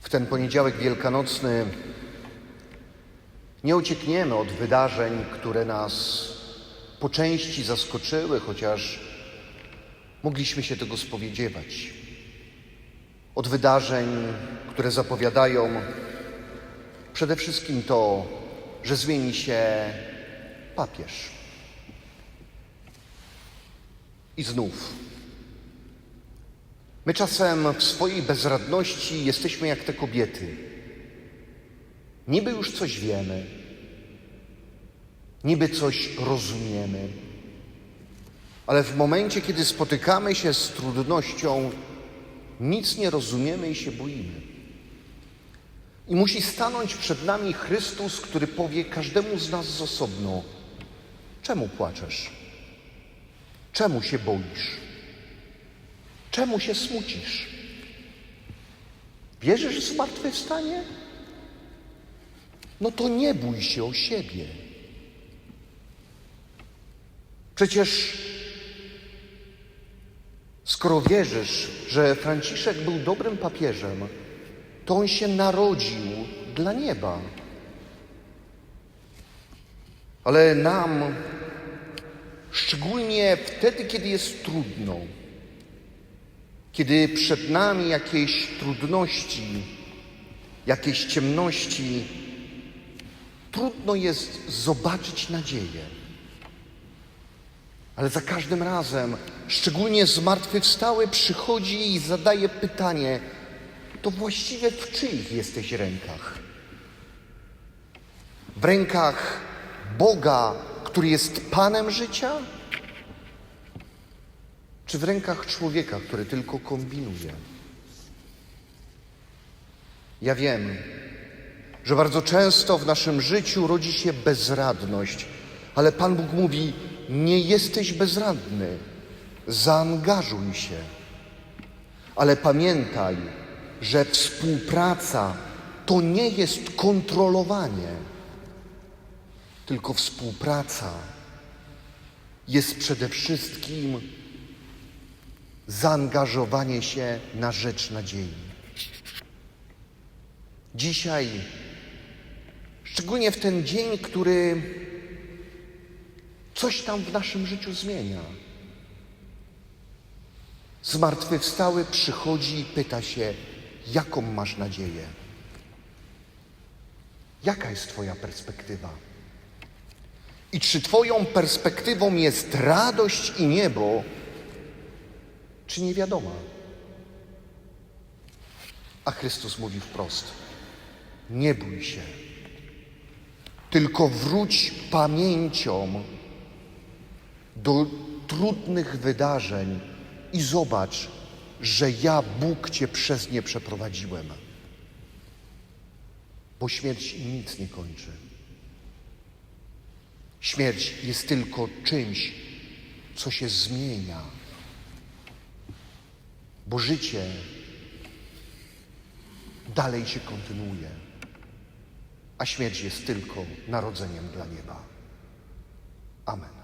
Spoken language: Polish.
W ten poniedziałek wielkanocny nie uciekniemy od wydarzeń, które nas po części zaskoczyły, chociaż mogliśmy się tego spodziewać. Od wydarzeń, które zapowiadają przede wszystkim to, że zmieni się papież. I znów. My czasem w swojej bezradności jesteśmy jak te kobiety. Niby już coś wiemy, niby coś rozumiemy, ale w momencie, kiedy spotykamy się z trudnością, nic nie rozumiemy i się boimy. I musi stanąć przed nami Chrystus, który powie każdemu z nas z osobno: Czemu płaczesz? Czemu się boisz? Czemu się smucisz? Wierzysz w zmartwychwstanie? No to nie bój się o siebie. Przecież skoro wierzysz, że Franciszek był dobrym papieżem, to on się narodził dla nieba. Ale nam, szczególnie wtedy, kiedy jest trudno, kiedy przed nami jakieś trudności, jakieś ciemności, trudno jest zobaczyć nadzieję. Ale za każdym razem, szczególnie zmartwychwstały, przychodzi i zadaje pytanie: to właściwie w czyich jesteś rękach? W rękach Boga, który jest Panem życia? Czy w rękach człowieka, który tylko kombinuje? Ja wiem, że bardzo często w naszym życiu rodzi się bezradność, ale Pan Bóg mówi: Nie jesteś bezradny, zaangażuj się. Ale pamiętaj, że współpraca to nie jest kontrolowanie, tylko współpraca jest przede wszystkim zaangażowanie się na rzecz nadziei. Dzisiaj, szczególnie w ten dzień, który coś tam w naszym życiu zmienia, zmartwychwstały przychodzi i pyta się, jaką masz nadzieję? Jaka jest Twoja perspektywa? I czy Twoją perspektywą jest radość i niebo, czy nie wiadomo? A Chrystus mówi wprost: Nie bój się, tylko wróć pamięcią do trudnych wydarzeń i zobacz, że ja, Bóg, Cię przez nie przeprowadziłem. Bo śmierć nic nie kończy. Śmierć jest tylko czymś, co się zmienia. Bo życie dalej się kontynuuje, a śmierć jest tylko narodzeniem dla nieba. Amen.